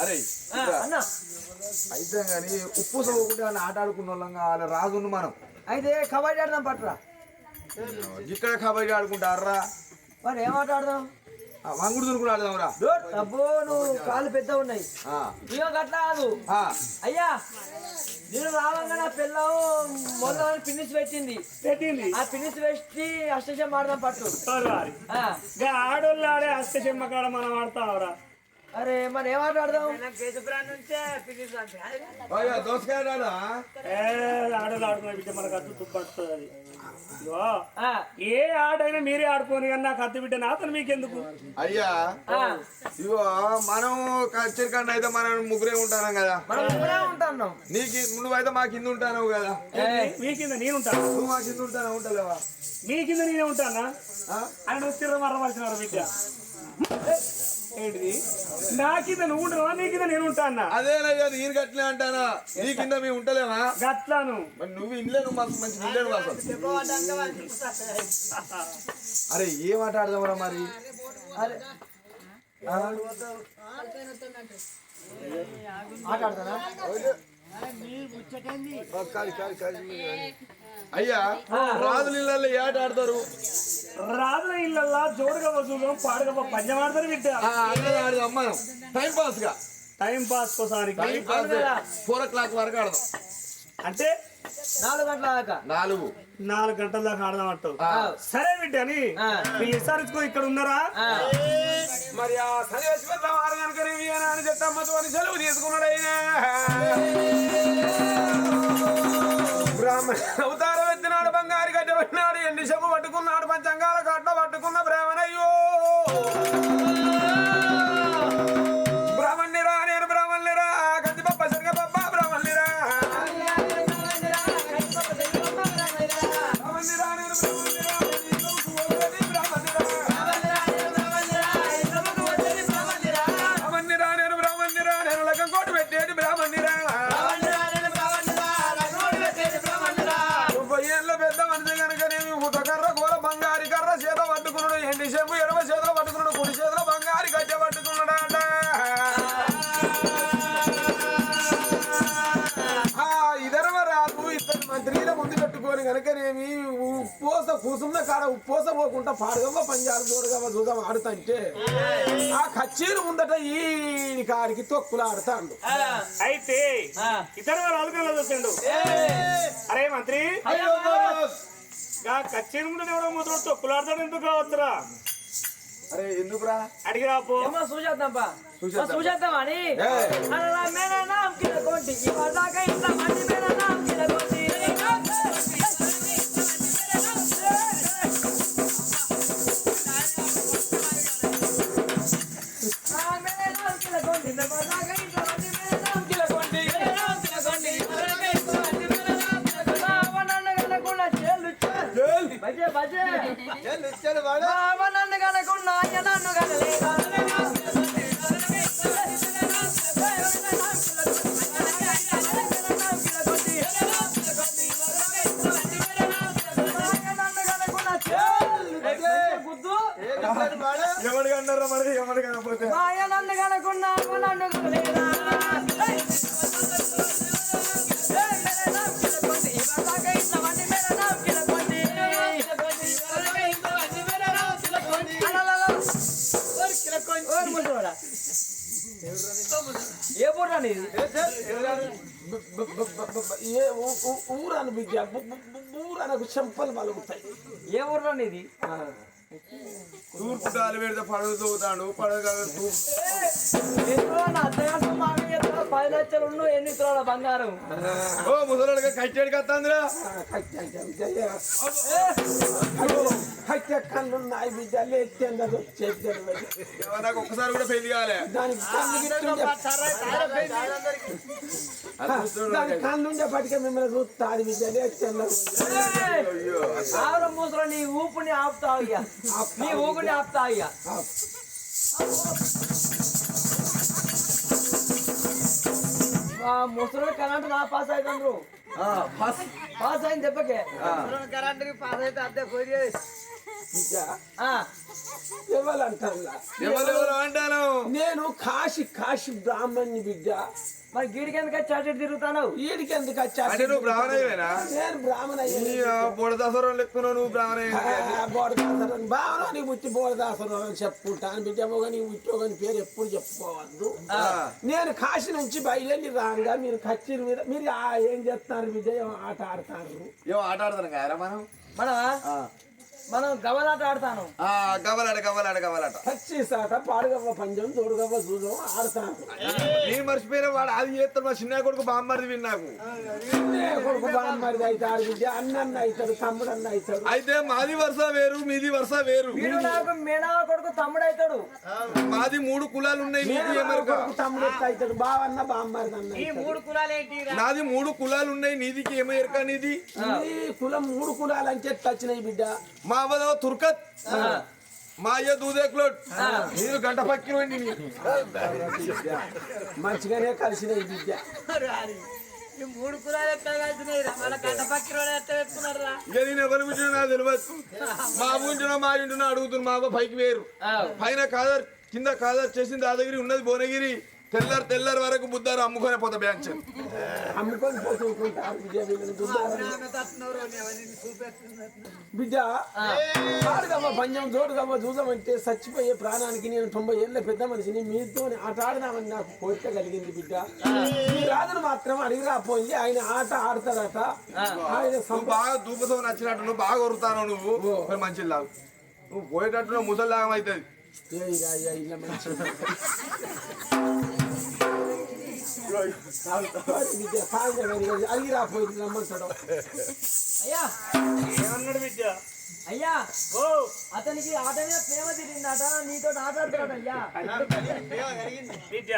అరే అయితే కానీ ఉప్పు చదువుకుంటే ఆట ఆడుకున్న వాళ్ళం కావాలి రాజుండు మనం. అయితే కబడ్డీ ఆడదాం పట్రా ఇక్కడ కబడ్డీ ఆడుకుంటారా? మరి ఏం ఆట ఆడదాం? వంగుడు దురుకుడు ఆడదాంరా అబ్బో నువ్వు కాళ్ళు పెద్ద ఉన్నాయి. ఆ, ఇవో గట్లా కాదు ఆ, అయ్యా నేను రావంగా నా పిల్లం మొన్న ఫినిష్ పెట్టింది. పెట్టింది? ఆ ఫినిష్ పెట్టి అష్టజం ఆడదాం పట్టు. పర్వాలి ఆ, గా ఆడోళ్ళు ఆడే అష్టచెమ్మ కాడ మనం ఆడతావరా? అరే మరి ఏం ఆడదాం? దోసకాయ ఏ మనకు అద్దు తుప్పడుతుంది ఆడైనా మీరే ఆడుకోని కానీ నాకు అద్దు బిడ్డ అతను మీకెందుకు? అయ్యా ఆ, ఇగో మనం కచ్చరికండ అయితే మనం ముగ్గురే ఉంటాం కదా. ఉంటున్నాం. నీకు నువ్వైతే మా కింద ఉంటావు కదా. మీ కింద నేను ఉంటాను? నువ్వు మా కింద ఉంటానా ఉంటలేవా? మీ కింద నేనే ఉంటానా? ఆ? ఆయన స్థిర మరవలసిన బిడ్డ. ఏంటిది నా కింద నువ్వు ఉంటావా నీ కింద నేను ఉంటానా అదేనయ్యా నేను గట్లే అంటానా నీ కింద మేము ఉంటలేమా గట్లాను మరి నువ్వు ఇంట్లో నువ్వు మాకు మంచి ఇంట్లో అరే ఏం ఆట ఆడదామరా మరి? అరే? ఆట ఆడతానా? అయ్యా రాజుల ఇళ్ళల్లో ఏ ఆట ఆడతారు? రాజుల ఇళ్ళల్లా జోడుగా వసూలు పాడుగా పంచం ఆడతారు బిడ్డ మనం time పాస్గా. Time pass time pass four o'clock వరకు ఆడదాం. అంటే నాలుగు గంటల దాకా. నాలుగు. నాలుగు గంటల దాకా ఆడదాం అంటావు. సరే బిడ్డ అని. మీ ఎస్ఆర్ఎస్కో ఇక్కడ ఉన్నారా? ఆ, మరి ఆ సన్నివేశం ఆరు కనుక అని అని సెలవు తీసుకున్నాడు అయినా అవతారం ఎత్తినాడు బంగారు గడ్డ పెట్టినాడు ఎండి సొమ్ము పట్టుకున్నాడు పంచంగాల కట్ట పట్టుకున్న ముందు పెట్టుకొని కనుకనేమి ఉప్పోస కూసున్న కాడ ఉప్పోస పోకుండా పాడగమ్మ పంజాలు దూరగమ్మ చూద్దాం ఆడుతంటే ఆ కచ్చేరు ముందట ఈ కాడికి తొక్కులు ఆడుతాడు. అయితే. ఇతర చూసిండు. అరే మంత్రి. అయ్యో, గా కచ్చేరి ముందు ఎవడో ముద్ర తొక్కులాడతాడు ఎందుకు కావచ్చురా? అరే ఎందుకురా? అడిగి రాపో. ఏమో చూసేద్దాం. పా చూసేద్దాం. చూసేద్దాం అని? ఏయ్. అలా మేనా నామ్ కోటి ఇవాళ ఇంత మంది మేనా ఎవరికి అన్నారా మరి ఎవరికి అనకపోతే మాయ నన్ను కనుకున్నా నన్ను కనలేదా ఏ నీది ఏ ఊరను ఊరనకు చెంపలు పలుకుతాయి ఏ ఊర్లో నీది తూర్పు గాలి పెడితే పడవ తోగుతాడు పడవ పది లక్షలు ఎన్ని తులాల బంగారం? ఓ ముసలాడుగా కట్టేడు కత్తాందిరా. హత్య కన్నున్నాయి బిడ్డలు ఎత్తిండదు వచ్చేది నాకు ఒక్కసారి కూడా పెళ్ళి కాలే. దానికి కన్ను గిట్టుండే అది చూస్తున్నాడు దాని. కన్నుండే పట్టుక మిమ్మల్ని చూస్తాది బిడ్డలు ఎత్తిండదు అయ్యో. ఆవిడ మూసలో నీ ఊపుని ఆపుతావు ఇక నీ ఊపిని ఆపుతావు ఇక ఆ ముసలి కరెంట్ నా పాస్ అవుతుండ్రు. ఆ, ఫస్ట్ పాస్ అయిన దెబ్బకే. బిడ్డ ఆ, ఎవరంటారా ఎవరెవరు అంటాను నేను కాశీ కాశీ బ్రాహ్మణ్ణి బిడ్డ. మరి గీడికి ఎందుకు వచ్చి అటు ఇటు తిరుగుతావు వీడికి ఎందుకు వచ్చా అంటే నువ్వు బ్రాహ్మణయ్యవేనా నేను బ్రాహ్మణ నీ బుడదసరం లెక్కున్నావు నువ్వు బ్రాహ్మణ బోడదాసరం. బావనానికి పుట్టి బోడదాసరం అని చెప్పుకుంటాను బిడ్డ. మొగని ఉద్యోగం పేరు ఎప్పుడు చెప్పుకోవద్దు. నేను కాశీ నుంచి బయలుదేరి రాగా మీరు కచ్చిరి మీద మీరు ఆ ఏం చేస్తున్నారు బిడ్డ? ఏం ఆట ఆడతారు. ఏమో ఆట ఆడతాను కదా మనం? మనమా? మనం గవలాట ఆడతాను. ఆ, గవ్వలాట గవ్వలాట గవ్వలాట. కచ్చి సాట పాడుగవ్వ పంజం తోడుగవ్వ చూడం ఆడతాను. నేను మర్చిపోయిన వాడు అది చేస్తాడు మా చిన్న కొడుకు బామ్మరిది విని నాకు. నే కొడుకు బామ్మరిది అవుతాడు బిడ్డ అన్నన్న అవుతాడు తమ్ముడు అన్న అవుతాడు. అయితే మాది వరుస వేరు మీది వరుస వేరు. వీడు నాకు మేనా కొడుకు తమ్ముడు అవుతాడు. మాది మూడు కులాలు ఉన్నాయి ఏమరుక కొడుకు తమ్ముడు అవుతాడు? బావన్న బామ్మరిది అన్న అవుతాడు. మూడు కులాలు ఏంటి నాది మూడు కులాలు ఉన్నాయి నీదికి ఏమో ఎరక నీది? ఈ కులం మూడు కులాలు అంటే వచ్చినాయి బిడ్డ? మా అవదో తుర్కత్. మా అయ్య దూదేక్లోట్ మీరు గంట పక్కిన మంచిగానే కలిసినాయి బిడ్డ ఈ మూడు కులాలు ఎక్కడ కలిసినాయి మన గంట పక్కన ఎట్లా పెట్టుకున్నారా ఇక నేను ఎవరి గురించి నాకు తెలియదు మా గురించి మా ఇంటిని అడుగుతున్నా మా పైకి వేరు పైన కాదర్ కింద కాదర్ చేసింది దాదగిరి ఉన్నది భువనగిరి. తెల్లారు తెల్లారి వరకు బుద్ధారు అమ్ముకొని పోతా బ్యాంక్ అమ్ముకొని పోతుంటారు బిడ్డ వీళ్ళని దుద్దారని. బిడ్డ ఆడదమ్మ పంజం జోడుగమ్మ చూద్దామంటే చచ్చిపోయే ప్రాణానికి నేను తొంభై ఏళ్ళ పెద్ద మనిషిని మీతో ఆట ఆడదామని నాకు కోరిక కలిగింది బిడ్డ. ఈ రాజును మాత్రం అడిగి రాపోయింది ఆయన ఆట ఆడతాడట. ఆయన బాగా దూపతో నచ్చినట్టు నువ్వు బాగా వరుతాను నువ్వు? మంచిది లాగు. నువ్వు పోయేటట్టు నువ్వు ముసలిలాగం అవుతుంది. ఇలా మంచి సాయంత్రం అడిగి రాపోయింది అయ్యా. ఏమన్నాడు విద్య అయ్యా ఓ అతనికి ఆట మీద ప్రేమ తిరిగిందట నీతో ఆటాడుతున్నాడు అయ్యా విద్య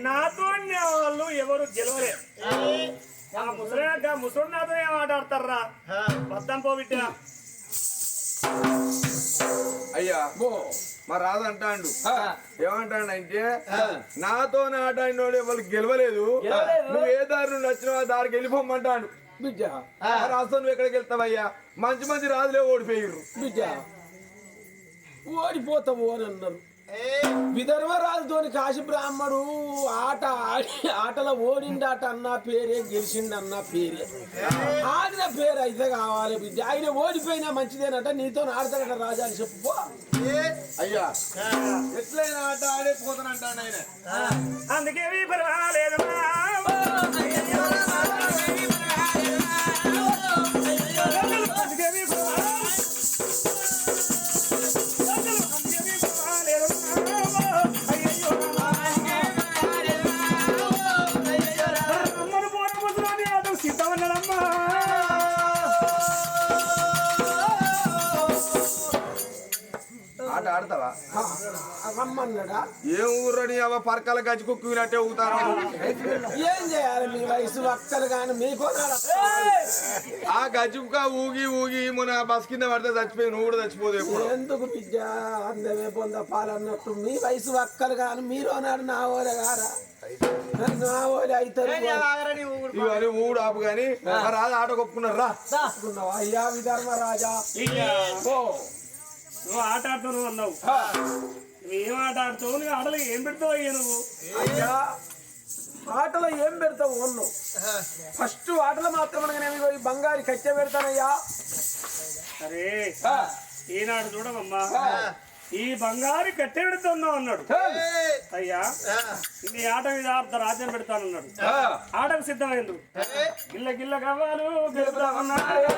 నాతో వాళ్ళు ఎవరు గెలవలే ఆ ముసలి ముసలి నాతో ఏం ఆట ఆడతారా పో బిడ్డ అయ్యా మా రాదు అంటాడు. ఏమంటాడు అంటే నాతో ఆటాడినోడు ఎవరు గెలవలేదు. గెలవలేదు. నువ్వు ఏ దారి నుండి వచ్చినావు ఆ దారికి వెళ్ళిపోమంటాడు. రాష్ట్రం నువ్వు ఎక్కడికి వెళ్తావయ్యా? మంచి మంచి రాజులే ఓడిపోయారు ఓడిపోతావు అని అన్నారు. విదర్భరాజుతోని కాశీ బ్రాహ్మడు ఆట ఆడి ఆటలో ఓడిండాట అన్న పేరే గెలిచిండన్న పేరే. ఆడిన పేరు అయితే కావాలి బిడ్డ. ఆయన ఓడిపోయినా మంచిదేనట నీతో ఆడతాడట రాజా అని చెప్పు అయ్యా. ఎట్లయినా ఆట ఆడే పోతానంటాడు ఆయన అందుకే మీ రమ్మన్నాడా ఏ ఊరని అవ పరకాల గజ్జి కుక్కినట్టే ఊతాను ఏం చేయాలి? మీ వయసు అక్కలు కానీ మీకు ఆ గజ్జుక ఊగి ఊగి మన బస్ కింద పడితే చచ్చిపోయి నువ్వు కూడా చచ్చిపోదు ఎప్పుడు. ఎందుకు బిడ్డ అందమే పొంద పాలన్నట్టు. మీ వయసు అక్కలు కానీ మీరు అన్నాడు నా ఓలే గారా? ఇవన్నీ ఊడు ఆపు కానీ రాదు ఆట కొప్పుకున్నారు రా? అయ్యా విధర్మరాజా ఓ నువ్వు ఆట ఆడుతున్నావు అన్నావు. ఏం ఆట ఆడుతావు నువ్వు ఆటలు ఏం పెడతావు అయ్యా నువ్వు? అయ్యా. ఆటలో ఏం పెడతావు ఒన్ను ఫస్ట్ ఆటలో మాత్రం నేను ఈ బంగారు కట్టె పెడతానయ్యా. అరే ఈనాడు చూడమమ్మా ఈ బంగారు కట్టె పెడుతున్నావు అన్నాడు. అయ్యా నీ ఆట మీద ఆడతా రాజ్యం పెడతానన్నాడు. ఆటకు సిద్ధమైంది. గిల్ల గిల్ల కవ్వాలు గెలుపుదామన్నాడు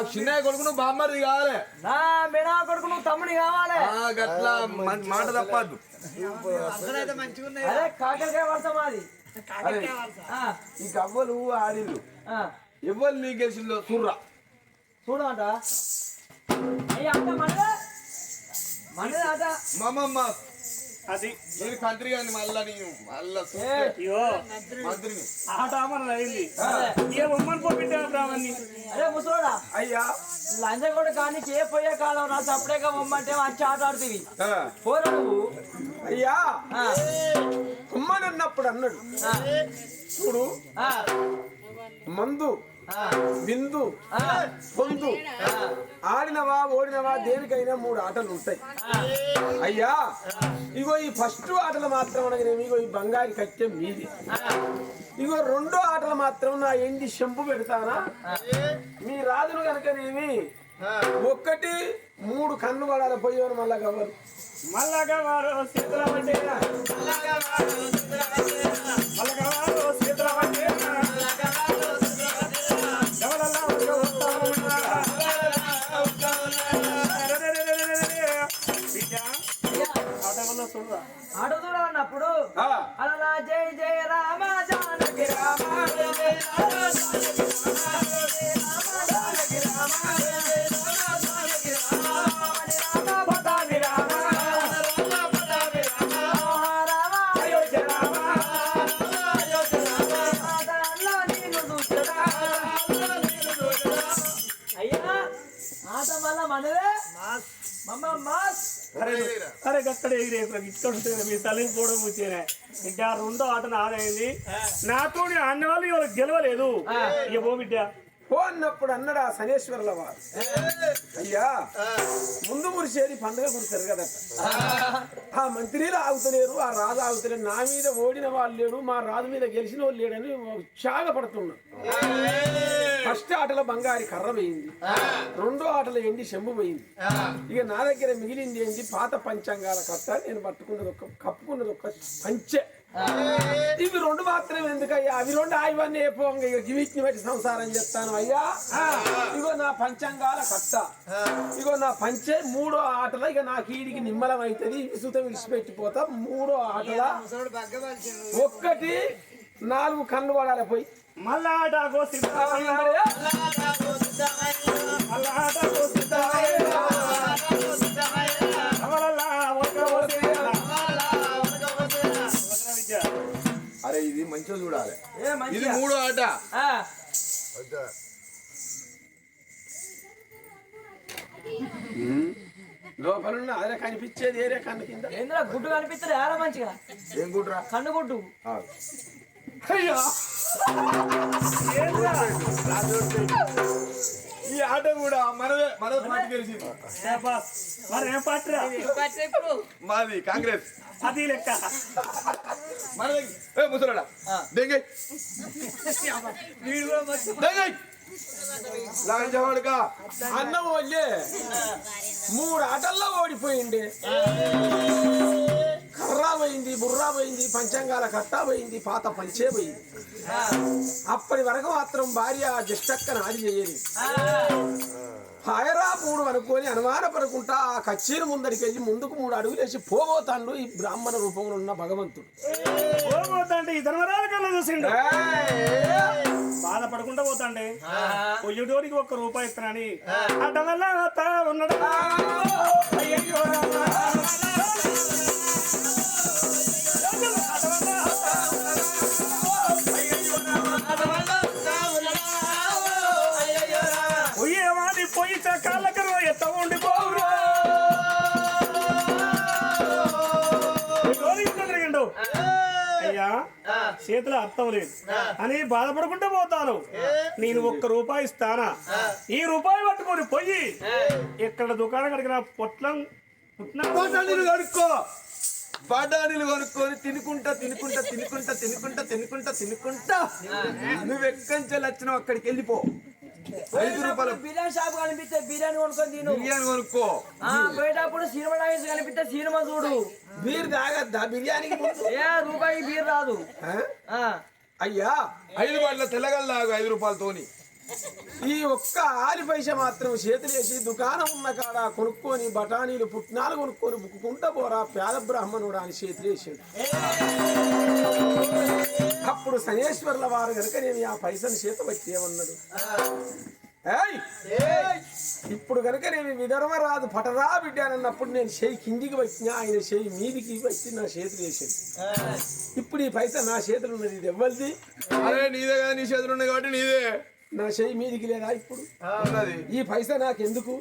మన ఆటలు అయ్యా లంచ కూడా ఇట్లా ఏదో లంచ కొడుక నాకు చిన్నయ్య కొడుకును బామ్మది కావాలి నా మేనా కొడుకు నువ్వు తమ్ముడి కావాలి గట్లా మాట తప్పద్దు అదే కాకరకాయ వర్షం అది అరే ఆ, ఈ గవ్వలు ఆడిల్లు. ఆ, ఎవరు నీ గెలిచిందో చూర్రా చూడమంట? అయ్యా అంత మనదే మనదే అట మామమ్మ అది నేను కంత్రి కానీ మళ్ళా నేను మళ్ళా ఏ, ఇగో మంత్రిని. ఆట మన అయింది. ఏ బొమ్మను పోపిట్టే బ్రాహ్మణ్ణి అరే ముసలోడా అయ్యా. లంచం కూడా కానీ ఏ పోయే కాలం నా సపరేట్గా బొమ్మంటే మంచి ఆట ఆడుతుంది పోరా నువ్వు. అయ్యా. ఆ, కుమ్మనన్నప్పుడు అన్నాడు. చూడు. మందు. బిందు ఆ, పొందు. ఆ, ఆడినవా ఓడినవా దేనికైనా మూడు ఆటలు ఉంటాయి. అయ్యా ఇగో ఈ ఫస్ట్ ఆటలు మాత్రం అనగానేమి ఇగో ఈ బంగారు కట్టె మీది. ఇగో రెండో ఆటలు మాత్రం నా ఎండి చెంపు పెడతానా? మీ రాజులు కనుకనేమి ఒక్కటి మూడు కన్ను పడాలి పోయేవారు మళ్ళా గవ్వలు మల్లగా వారు సీతల పట్టేనా అరే గక్కడ ఎగిరే ఇక్కడ ఉంటుంది మీ తల్లి కూడా ముచ్చేనే. బిడ్డ రెండో ఆట నాదైంది నాతో అన్న వాళ్ళు ఇవాళ గెలవలేదు. ఇక పో బిడ్డ. పో అన్నప్పుడు అన్నాడు ఆ శనేశ్వరుల వారు. అయ్యా ముందు మురిసేది పండుగ కురిసారు కదట. ఆ. మంత్రిలు ఆగుతలేరు ఆ రాజు ఆగుతలేరు. నా మీద ఓడిన వాళ్ళు లేడు మా రాజు మీద గెలిచిన వాళ్ళు లేడని ఉత్సాహపడుతున్నాడు ఫస్ట్ ఆటలో బంగారి కర్ర పోయింది రెండో ఆటలో ఎండి పోయింది. ఇక నా దగ్గర మిగిలింది ఏంటి పాత పంచాంగాల కట్ట నేను పట్టుకున్నది ఒక కప్పుకున్నది ఒక పంచె. ఇవి రెండు మాత్రం ఎందుకయ్యా? అవి రెండు ఇవన్నీ అయిపోంగా ఇక గివిచ్ని బట్టి సంసారం చేస్తాను అయ్యా. ఇగో నా పంచాంగాల కట్ట ఇగో నా పంచే మూడో ఆటల ఇక నా కీడికి నిమ్మలం అవుతుంది విసుత విడిచిపెట్టిపోతా. మూడో ఆటల ఒక్కటి నాలుగు కళ్ళు పడాలి పోయి. మళ్ళా ఆట ఇది మూడో ఆట. లోపల అదే కనిపించేది ఏరే కన్ను కింద? ఏంద్రా గుడ్డు కనిపిస్తుంది ఆరా మంచిగా. ఏం కుట్రా కన్ను గుడ్డు. అయ్యా. ఏంద్రా? ఈ ఆట కూడా మనదే మనదే పార్టీ గెలిచింది. మరి ఏం పాత్ర మాది కాంగ్రెస్. అది లెక్క. మనదే. ఏ ముసలాడా? దెంగై దెంగై లాంచవాడుగా అన్న ఓళ్ళే మూడు ఆటల్లో ఓడిపోయింది. కర్రా పోయింది బుర్రా పోయింది పంచాంగాల కట్టా పోయింది పాత పంచే పోయింది అప్పటి వరకు మాత్రం భార్య జస్టక్కన ఆడి చేయదు హాయరా మూడు అనుకొని అనుమానపడుకుంటా ఆ కచ్చేరు ముందరికి వెళ్ళి ముందుకు మూడు అడుగులు వేసి పోబోతాండు ఈ బ్రాహ్మణ రూపంలో ఉన్న భగవంతుడు. ఈ ధర్మరాజు చూసిండు! బాధపడకుండా పోతాండే. పొయ్యుడోరికి ఒక్క రూపాయి ఇస్తానని. అడ్డ వల్ల తా ఉన్నాడు చేతిలో అర్థం లేదు. అని బాధపడుకుంటూ పోతాను. నేను ఒక్క రూపాయి ఇస్తానా? ఈ రూపాయి పట్టుకొని పొయ్యి ఇక్కడ దుకాణం కడిగిన పొట్లం కనుక్కో బఠానీలు కొనుక్కొని తినుకుంటా తినుకుంటా తినుకుంటా తినుకుంటా తినుకుంటా తినుకుంటా. నువ్వు ఎక్కడి వచ్చినావు అక్కడికి? వెళ్ళిపో. ఐదు రూపాయల. బిర్యానీ షాప్ కనిపిస్తే బిర్యానీ కొనుక్కొని తిను. బిర్యానీ కొనుక్కో. పోయేటప్పుడు సినిమా టాకీస్ కనిపిస్తే సినిమా చూడు. బీర్ తాగద్దా? బిర్యానీకి ముందు. ఏ రూపాయి బీర్ రాదు. అయ్యా ఐదు బాట్ల తెల్లగల్లాగు ఐదు రూపాయలతోని. ఈ ఒక్క ఆలి పైస మాత్రం చేతులేసి దుకాణం ఉన్న కాడ కొనుక్కొని బఠానీలు పుట్నాలు కొనుక్కొని బుక్కుంటా పోరా పేద బ్రాహ్మణుడు అని చేతులేసాడు అప్పుడు శనేశ్వర్ల వారు కనుక నేను ఆ పైసను చేత పట్టి ఏమన్నాడు? ఇప్పుడు కనుక నేను విధర్మరాజు పటరా బిడ్డానన్నప్పుడు అన్నప్పుడు నేను చేయి కిందికి వచ్చిన ఆయన చేయి మీదికి వచ్చి నా చేతులు వేసాడు. ఇప్పుడు ఈ పైసా నా చేతులు ఉన్నది ఇది ఎవరిది? అరే నీదే కదా నీ చేతులు ఉన్నాయి కాబట్టి నీదే. నా చేయి మీదికి లేదా ఇప్పుడు? ఈ పైసా నాకెందుకు?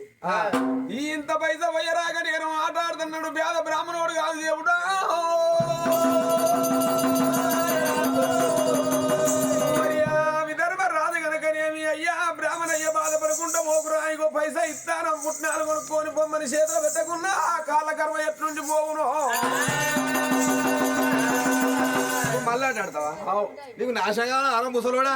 ఈ ఇంత పైసా పోయరాగా నేను ఆటాడుతున్నాడు పేద బ్రాహ్మణుడు కాదు దేవుడా. విదర్భ రాదు గనకనేమి అయ్యా. బ్రాహ్మణయ్య బాధపడకుండా మోకురా ఇగో పైసా ఇస్తాను. పుట్టినాలు కొనుక్కొని పొమ్మని చేతులు పెట్టకున్నా ఆ కాళ్ళ కర్మ ఎట్నుండి పోవును? మళ్ళీ ఆటాడతావా నీకు నాశంగా ఆరం ముసలోడా?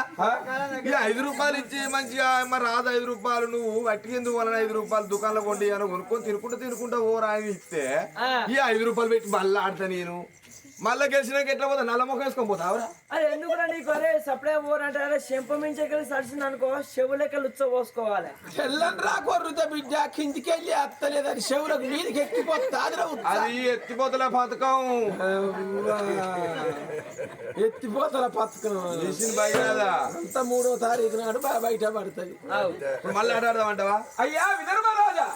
ఈ ఐదు రూపాయలు ఇచ్చి మంచిగా మరి రాదు ఐదు రూపాయలు నువ్వు వట్టికెందుకు వలన ఐదు రూపాయలు దుకాణంలో కొండి అని కొనుక్కొని తినుకుంటా తినుకుంటా ఓ రాయి ఇస్తే ఈ ఐదు రూపాయలు పెట్టి మళ్ళీ ఆడతా నేను. మళ్ళీ గెలిచినాక ఎట్లా పోతా? నల్ల ముఖం వేసుకొని పోతావురా అరే ఎందుకురా నీకు? అరే సప్లై పోరంటే అరే చెంప మించెక్కడి సడిచింది అనుకో చెవులకి ఉచ్చ పోసుకోవాలి తెల్లని రా కొర్రుత బిడ్డ కిందికి వెళ్ళి అత్తలేదని చెవులకు మీదకి ఎక్కిపోతాదిరా. అది ఎత్తిపోతలే పథకం. ఎత్తిపోతల పథకం బాగా కదా అంత మూడో తారీఖు నాడు బ- బయట పడుతుంది. మళ్ళీ ఆటాడదామంటావా అయ్యా విదర్భరాజా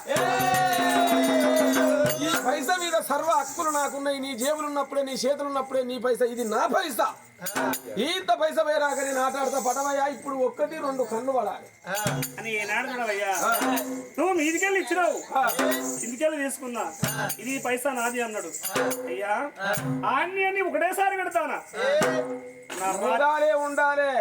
ఈ పైసా మీద సర్వ హక్కులు నాకున్నాయి నీ జేబులు ఉన్నప్పుడే నీ చేతులు ఉన్నప్పుడే నీ పైసా ఇది నా పైసా. ఇంత పైసా పోయాక నేను ఆటాడతా పడవయ్యా ఇప్పుడు ఒక్కటి రెండు కన్ను పడాలి. అని ఏనాడు చూడవయ్యా. నువ్వు మీదికెళ్ళి ఇచ్చినావు. ఇంటికెళ్ళి తీసుకున్నా. ఇది పైసా నాది అన్నాడు. అయ్యా ఆన్ని అని ఒకటేసారి పెడతానా? ఉండాలే ఉండాలే.